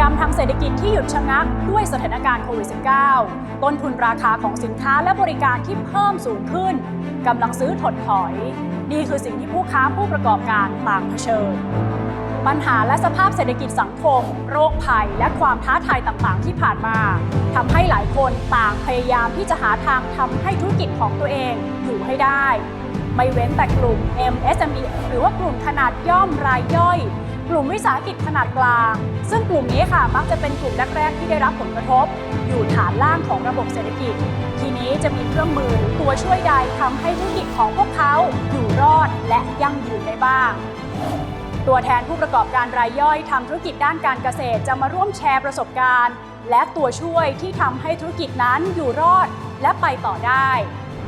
กรรมทางเศรษฐกิจที่หยุดชะงักด้วยสถานการณ์โควิด -19 ต้นทุนราคาของสินค้าและบริการที่เพิ่มสูงขึ้นกำลังซื้อถดถอย นี่คือสิ่งที่ผู้ค้าผู้ประกอบการต่างเผชิญ ปัญหาและสภาพเศรษฐกิจสังคม โรคภัย และความท้าทายต่างๆ ที่ผ่านมาทำให้หลายคนต่างพยายามที่จะหาทางทำให้ธุรกิจของตัวเองอยู่ให้ได้ ไม่เว้นแต่กลุ่ม MSME หรือว่ากลุ่มขนาดย่อมรายย่อย กลุ่มวิสาหกิจขนาดกลาง ซึ่งกลุ่มนี้ค่ะมักจะเป็นกลุ่มแรกๆที่ได้รับผลกระทบ อยู่ฐานล่างของระบบเศรษฐกิจ ทีนี้จะมีเครื่องมือหรือตัวช่วยใดทำให้ธุรกิจของพวกเขาอยู่รอดและยั่งยืนได้บ้าง ตัวแทนผู้ประกอบการรายย่อยทำธุรกิจด้านการเกษตรจะมาร่วมแชร์ประสบการณ์ และตัวช่วยที่ทำให้ธุรกิจนั้นอยู่รอดและไปต่อได้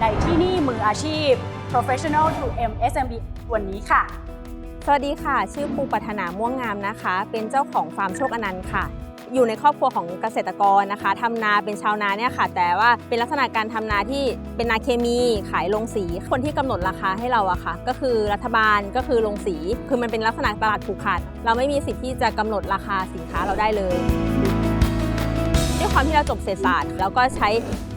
ในที่นี่มืออาชีพ Professional to MSME วันนี้ค่ะ สวัสดีค่ะ ชื่อปูปัฒนาม่วงงามนะคะ เป็นเจ้าของฟาร์มโชคอนันต์ค่ะ อยู่ในครอบครัวของเกษตรกรนะคะทำนาเป็นชาวนาเนี่ยค่ะ แต่ว่าเป็นลักษณะการทำนาที่เป็นนาเคมีขายลงสีคนที่กำหนดราคาให้เราอะค่ะ ก็คือรัฐบาลก็คือลงสี คือมันเป็นลักษณะตลาดผูกขาด เราไม่มีสิทธิ์ที่จะกำหนดราคาสินค้าเราได้เลย ด้วยความที่เราจบเศรษฐศาสตร์ แล้วก็ใช้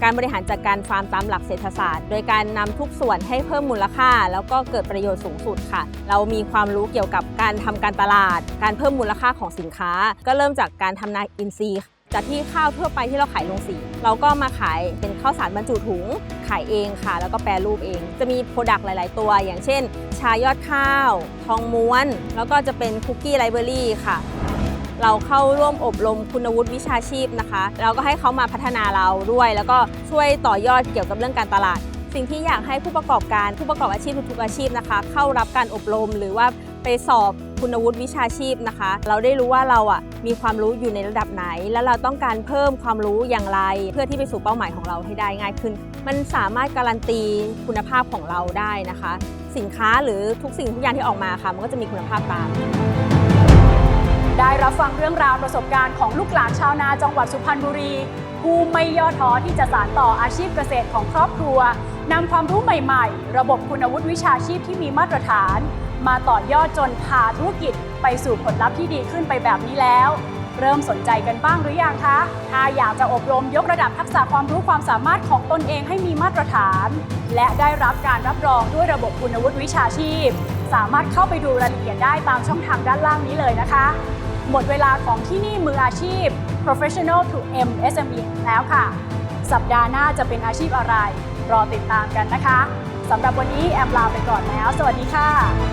การบริหารจัดการฟาร์มตามหลักเศรษฐศาสตร์ โดยการนำทุกส่วนให้เพิ่มมูลค่า แล้วก็เกิดประโยชน์สูงสุดค่ะ เรามีความรู้เกี่ยวกับการทำการตลาด การเพิ่มมูลค่าของสินค้า ก็เริ่มจากการทำนาอินทรีย์จากที่ข้าวทั่วไปที่เราขายลงสี เราก็มาขายเป็นข้าวสารบรรจุถุง ขายเองค่ะ แล้วก็แปรรูปเอง จะมีโปรดักต์หลาย ๆ ตัว อย่างเช่น ชายอดข้าว ทองม้วน แล้วก็จะเป็นคุกกี้ไลเบอรี่ค่ะ เราเข้าร่วมอบรมคุณวุฒิวิชาชีพนะคะเราก็ให้เขามาพัฒนาเราด้วย แล้วก็ช่วยต่อยอดเกี่ยวกับเรื่องการตลาด สิ่งที่อยากให้ผู้ประกอบการผู้ประกอบอาชีพทุกๆอาชีพนะคะ เข้ารับการอบรมหรือว่าไปสอบคุณวุฒิวิชาชีพนะคะ เราได้รู้ว่าเราอะมีความรู้อยู่ในระดับไหน และเราต้องการเพิ่มความรู้อย่างไร เพื่อที่ไปสู่เป้าหมายของเราให้ได้ง่ายขึ้น มันสามารถการันตีคุณภาพของเราได้นะคะ สินค้าหรือทุกสิ่งทุกอย่างที่ออกมาค่ะ มันก็จะมีคุณภาพตาม ได้รับฟังเรื่องราวประสบการณ์ของลูกหลานชาวนาจังหวัดสุพรรณบุรี ผู้ไม่ย่อท้อที่จะสานต่ออาชีพเกษตรของครอบครัวนำความรู้ใหม่ๆ ระบบคุณวุฒิวิชาชีพที่มีมาตรฐาน มาต่อยอดจนพาธุรกิจไปสู่ผลลัพธ์ที่ดีขึ้นไปแบบนี้แล้ว เริ่มสนใจกันบ้างหรือยังคะ ถ้าอยากจะอบรมยกระดับทักษะความรู้ความสามารถของตนเองให้มีมาตรฐาน และได้รับการรับรองด้วยระบบคุณวุฒิวิชาชีพ สามารถเข้าไปดูรายละเอียดได้ตามช่องทางด้านล่างนี้เลยนะคะ หมดเวลาของที่นี่มืออาชีพ Professional to MSME แล้วค่ะ สัปดาห์หน้าจะเป็นอาชีพอะไร รอติดตามกันนะคะสำหรับวันนี้แอมลาไปก่อนแล้ว สวัสดีค่ะ